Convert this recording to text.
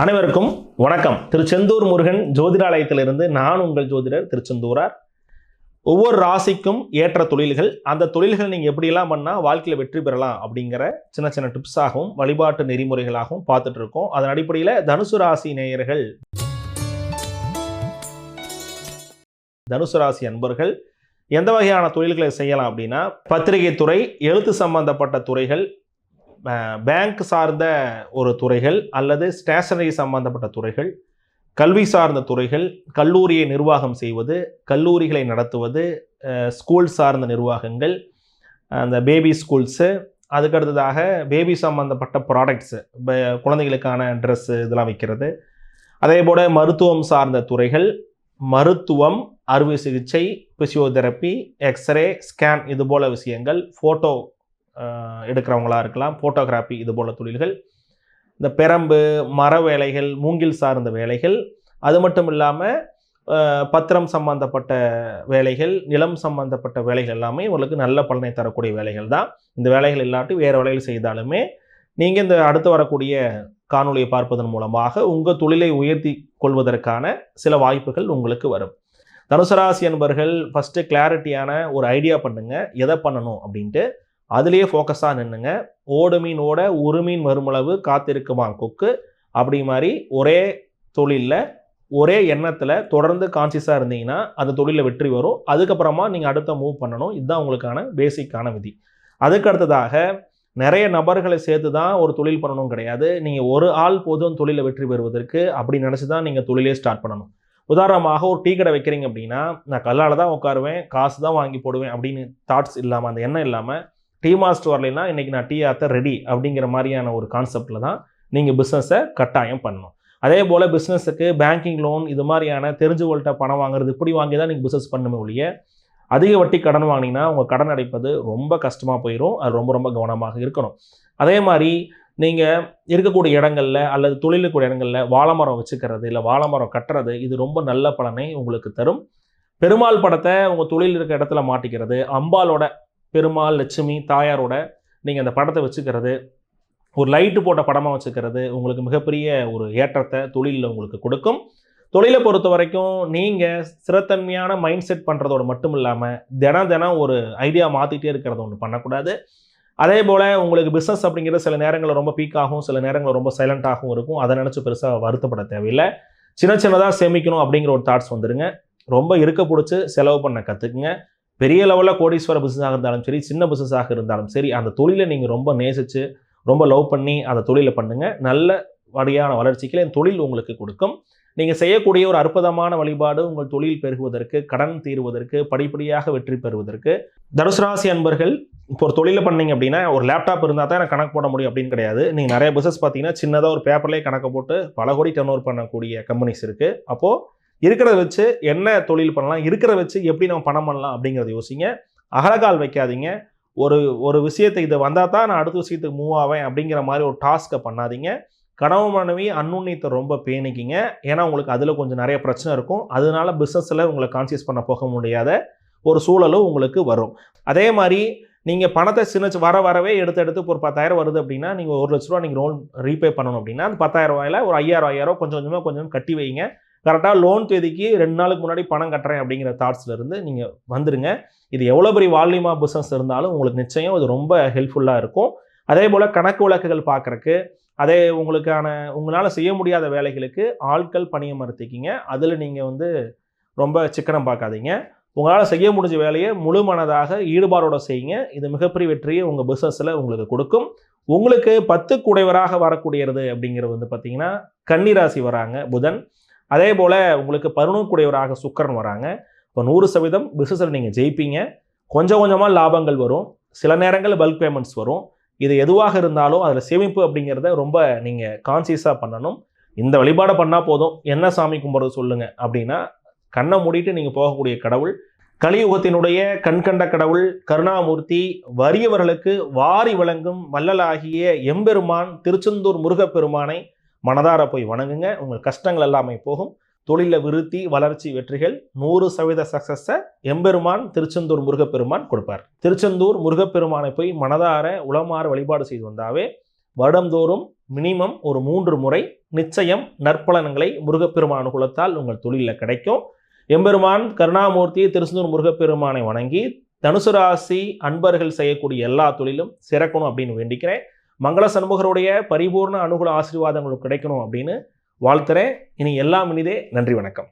அனைவருக்கும் வணக்கம். திருச்செந்தூர் முருகன் ஜோதிடாலயத்திலிருந்து நான் உங்கள் ஜோதிடர் திருச்செந்தூரார் ஒவ்வொரு ராசிக்கும் ஏற்ற தொழில்கள் அந்த தொழில்கள் நீங்கள் எப்படியெல்லாம் பண்ணால் வாழ்க்கையில் வெற்றி பெறலாம் அப்படிங்கிற சின்ன சின்ன டிப்ஸாகவும் வழிபாட்டு நெறிமுறைகளாகவும் பார்த்துட்டு இருக்கோம் அதன் அடிப்படையில் தனுசு ராசி நேயர்கள் தனுசு ராசி அன்பர்கள் எந்த வகையான தொழில்களை செய்யலாம் அப்படின்னா பத்திரிகை துறை எழுத்து சம்பந்தப்பட்ட துறைகள் பேங்க் சார்ந்த ஒரு துறைகள் அல்லது ஸ்டேஷனரி சம்பந்தப்பட்ட துறைகள் கல்வி சார்ந்த துறைகள் கல்லூரியை நிர்வாகம் செய்வது கல்லூரிகளை நடத்துவது ஸ்கூல் சார்ந்த நிர்வாகங்கள் அந்த பேபி ஸ்கூல்ஸு அதுக்கடுத்ததாக பேபி சம்பந்தப்பட்ட ப்ராடக்ட்ஸு குழந்தைகளுக்கான ட்ரெஸ்ஸு இதெல்லாம் விற்கிறது அதே போல் மருத்துவம் சார்ந்த துறைகள் மருத்துவம் அறுவை சிகிச்சை பிசியோதெரப்பி எக்ஸ்ரே ஸ்கேன் இது போல விஷயங்கள் ஃபோட்டோ எடுக்கிறவங்களா இருக்கலாம். ஃபோட்டோகிராஃபி இது போல் தொழில்கள். இந்த பெரம்பு மர வேலைகள் மூங்கில் சார்ந்த வேலைகள். அது மட்டும் இல்லாமல் பத்திரம் சம்பந்தப்பட்ட வேலைகள் நிலம் சம்பந்தப்பட்ட வேலைகள் எல்லாமே உங்களுக்கு நல்ல பலனை தரக்கூடிய வேலைகள் தான். இந்த வேலைகள் இல்லாட்டி வேறு வேலைகள் செய்தாலுமே நீங்கள் இந்த அடுத்து வரக்கூடிய காணொளியை பார்ப்பதன் மூலமாக உங்கள் தொழிலை உயர்த்தி கொள்வதற்கான சில வாய்ப்புகள் உங்களுக்கு வரும். தனுசராசி என்பர்கள் ஃபஸ்ட்டு கிளாரிட்டியான ஒரு ஐடியா பண்ணுங்கள் எதை பண்ணணும் அப்படின்ட்டு அதுலேயே ஃபோக்கஸாக நின்றுங்க ஓடு மீனோட ஒரு மீன் வருமளவு காத்திருக்குமா கொக்கு? அப்படி மாதிரி ஒரே தொழிலில் ஒரே எண்ணத்தில் தொடர்ந்து கான்சியஸாக இருந்தீங்கன்னா அந்த தொழிலில் வெற்றி வரும். அதுக்கப்புறமா நீங்கள் அடுத்த மூவ் பண்ணணும். இதுதான் உங்களுக்கான பேசிக்கான விதி. அதுக்கு அடுத்ததாக நிறைய நபர்களை சேர்த்து தான் ஒரு தொழில் பண்ணணும் கிடையாது. நீங்கள் ஒரு ஆள் போதும் தொழிலில் வெற்றி பெறுவதற்கு அப்படி நினச்சி தான் நீங்கள் தொழிலே ஸ்டார்ட் பண்ணணும். உதாரணமாக ஒரு டீ கடை வைக்கிறீங்க அப்படின்னா நான் கல்லால் தான் உட்காருவேன் காசு தான் வாங்கி போடுவேன் அப்படின்னு தாட்ஸ் இல்லாமல் அந்த எண்ணம் இல்லாமல் டீ மாஸ்டர் வரலைன்னா இன்றைக்கி நான் டீ ஆத்த ரெடி அப்படிங்கிற மாதிரியான ஒரு கான்செப்டில் தான் நீங்கள் பிஸ்னஸை கட்டாயம் பண்ணணும். அதே போல் பிஸ்னஸுக்கு பேங்கிங் லோன் இது மாதிரியான தெரிஞ்சவங்கள்ட்ட பணம் வாங்குறது இப்படி வாங்கி தான் நீங்கள் பிஸ்னஸ் பண்ணுமே ஒழிய அதிக வட்டி கடன் வாங்கினீங்கன்னா உங்கள் கடன் அடைப்பது ரொம்ப கஷ்டமாக போயிடும் அது ரொம்ப ரொம்ப கவனமாக இருக்கணும். அதே மாதிரி நீங்கள் இருக்கக்கூடிய இடங்களில் அல்லது தொழிலுக்கூடிய இடங்களில் வாழைமரம் வச்சுக்கிறது இல்லை வாழைமரம் கட்டுறது இது ரொம்ப நல்ல பலனை உங்களுக்கு தரும். பெருமாள் படத்தை உங்கள் தொழில் இருக்க இடத்துல மாட்டிக்கிறது அம்பாலோட பெருமாள் லட்சுமி தாயாரோட நீங்கள் அந்த படத்தை வச்சுக்கிறது ஒரு லைட்டு போட்ட படமாக வச்சுக்கிறது உங்களுக்கு மிகப்பெரிய ஒரு ஏற்றத்தை தொழிலில் உங்களுக்கு கொடுக்கும். தொழிலை பொறுத்த வரைக்கும் நீங்கள் சிறத்தன்மையான மைண்ட் செட் பண்ணுறதோட மட்டும் இல்லாமல் தினம் தினம் ஒரு ஐடியா மாற்றிட்டே இருக்கிறத ஒன்று பண்ணக்கூடாது. அதே போல் உங்களுக்கு பிஸ்னஸ் அப்படிங்கிறது சில நேரங்களில் ரொம்ப பீக்காகவும் சில நேரங்களில் ரொம்ப சைலண்ட்டாகவும் இருக்கும். அதை நினச்சி பெருசாக வருத்தப்பட தேவையில்லை. சின்ன சின்னதாக சேமிக்கணும் அப்படிங்கிற ஒரு தாட்ஸ் வந்துடுங்க ரொம்ப இருக்க பிடிச்சி செலவு பண்ண கற்றுக்குங்க பெரிய லெவலில் கோடீஸ்வர பிஸ்னஸாக இருந்தாலும் சரி சின்ன பிஸ்னஸாக இருந்தாலும் சரி அந்த தொழிலை நீங்கள் ரொம்ப நேசித்து ரொம்ப லவ் பண்ணி அந்த தொழிலை பண்ணுங்கள் நல்ல வழியான வளர்ச்சிக்கு தொழில் உங்களுக்கு கொடுக்கும். நீங்கள் செய்யக்கூடிய ஒரு அற்புதமான வழிபாடு உங்கள் தொழில் பெருகுவதற்கு கடன் தீருவதற்கு படிப்படியாக வெற்றி பெறுவதற்கு. தனுசுராசி அன்பர்கள் இப்போ ஒரு தொழிலை பண்ணீங்க அப்படின்னா ஒரு லேப்டாப் இருந்தால் தான் எனக்கு கணக்கு போட முடியும் அப்படின்னு கிடையாது. நீங்கள் நிறைய பிஸ்னஸ் பார்த்தீங்கன்னா சின்னதாக ஒரு பேப்பர்லேயே கணக்கு போட்டு பல கோடி டர்ன் ஓவர் பண்ணக்கூடிய கம்பெனிஸ் இருக்குது அப்போது இருக்கிறத வச்சு என்ன தொழில் பண்ணலாம் இருக்கிறத வச்சு எப்படி நம்ம பணம் பண்ணலாம் அப்படிங்கிறத யோசிங்க. அகலகால் வைக்காதீங்க. ஒரு ஒரு விஷயத்தை இது வந்தால் தான் நான் அடுத்த விஷயத்துக்கு மூவ் ஆவேன் அப்படிங்கிற மாதிரி ஒரு டாஸ்க்கை பண்ணாதீங்க. கனவு மனைவி அன்னுண்ணியத்தை ரொம்ப பேணிக்கிங்க. ஏன்னா உங்களுக்கு அதில் கொஞ்சம் நிறைய பிரச்சனை இருக்கும். அதனால பிஸ்னஸில் உங்களை கான்சியஸ் பண்ண போக முடியாத ஒரு சூழலும் உங்களுக்கு வரும். அதே மாதிரி நீங்கள் பணத்தை சின்ன வர வரவே எடுத்து எடுத்து ஒரு பத்தாயிரம் வருது அப்படின்னா நீங்கள் ஒரு லட்ச ரூபா நீங்கள் லோன் ரீபே பண்ணணும் அப்படின்னா அந்த பத்தாயிரம் ரூபாயில ஒரு ஐயாயிரம் ஐயாயிரம் கொஞ்சம் கொஞ்சமாக கொஞ்சம் கட்டி வைங்க. கரெக்டாக லோன் தேதிக்கு ரெண்டு நாளுக்கு முன்னாடி பணம் கட்டுறேன் அப்படிங்கிற தாட்ஸில் இருந்து நீங்கள் வந்துடுங்க இது எவ்வளோ பெரிய வால்யூமா பிஸ்னஸ் இருந்தாலும் உங்களுக்கு நிச்சயம் இது ரொம்ப ஹெல்ப்ஃபுல்லாக இருக்கும். அதே போல் கணக்கு வழக்குகள் பார்க்குறக்கு அதே உங்களுக்கான உங்களால் செய்ய முடியாத வேலைகளுக்கு ஆட்கள் பணியமர்த்திக்கிங்க அதில் நீங்கள் வந்து ரொம்ப சிக்கனம் பார்க்காதீங்க. உங்களால் செய்ய முடிஞ்ச வேலையை முழு மனதாக ஈடுபாடோட செய்யுங்க. இது மிகப்பெரிய வெற்றியை உங்கள் பிஸ்னஸில் உங்களுக்கு கொடுக்கும். உங்களுக்கு பத்து குடைவராக வரக்கூடியது அப்படிங்கிறது வந்து பார்த்திங்கன்னா கன்னிராசி வராங்க புதன். அதே போல் உங்களுக்கு பருணக்குடையவராக சுக்கரன் வராங்க. இப்போ நூறு சதவீதம் பிஸ்னஸில் நீங்கள் ஜெயிப்பீங்க. கொஞ்சம் கொஞ்சமாக லாபங்கள் வரும். சில நேரங்கள் பல்க் பேமெண்ட்ஸ் வரும். இது எதுவாக இருந்தாலும் அதில் சேமிப்பு அப்படிங்கிறத ரொம்ப நீங்கள் கான்சியஸாக பண்ணணும். இந்த வழிபாடை பண்ணால் போதும். என்ன சாமி கும்பிட்றது சொல்லுங்கள் அப்படின்னா கண்ணை மூடிட்டு நீங்கள் போகக்கூடிய கடவுள் கலியுகத்தினுடைய கண்கண்ட கடவுள் கருணாமூர்த்தி வறியவர்களுக்கு வாரி வழங்கும் வள்ளலாகிய எம்பெருமான் திருச்செந்தூர் முருகப்பெருமானை மனதார போய் வணங்குங்க. உங்கள் கஷ்டங்கள் எல்லாமே போகும். தொழிலில் விருத்தி வளர்ச்சி வெற்றிகள் நூறு சதவீத சக்ஸஸை எம்பெருமான் திருச்செந்தூர் முருகப்பெருமான் கொடுப்பார். திருச்செந்தூர் முருகப்பெருமானை போய் மனதார உளமாற வழிபாடு செய்து வந்தாவே வருடந்தோறும் மினிமம் ஒரு மூன்று முறை நிச்சயம் நற்பலன்களை முருகப்பெருமான் அனுகூலத்தால் உங்கள் தொழிலில் கிடைக்கும். எம்பெருமான் கருணாமூர்த்தி திருச்செந்தூர் முருகப்பெருமானை வணங்கி தனுசு ராசி அன்பர்கள் செய்யக்கூடிய எல்லா தொழிலும் சிறக்கணும் அப்படின்னு வேண்டிக்கிறேன். மங்கள சண்முகருடைய பரிபூர்ண அனுகூல ஆசீர்வாதங்கள் கிடைக்கணும் அப்படின்னு வாழ்த்துறேன். இனி எல்லாம் இனிதே நன்றி வணக்கம்.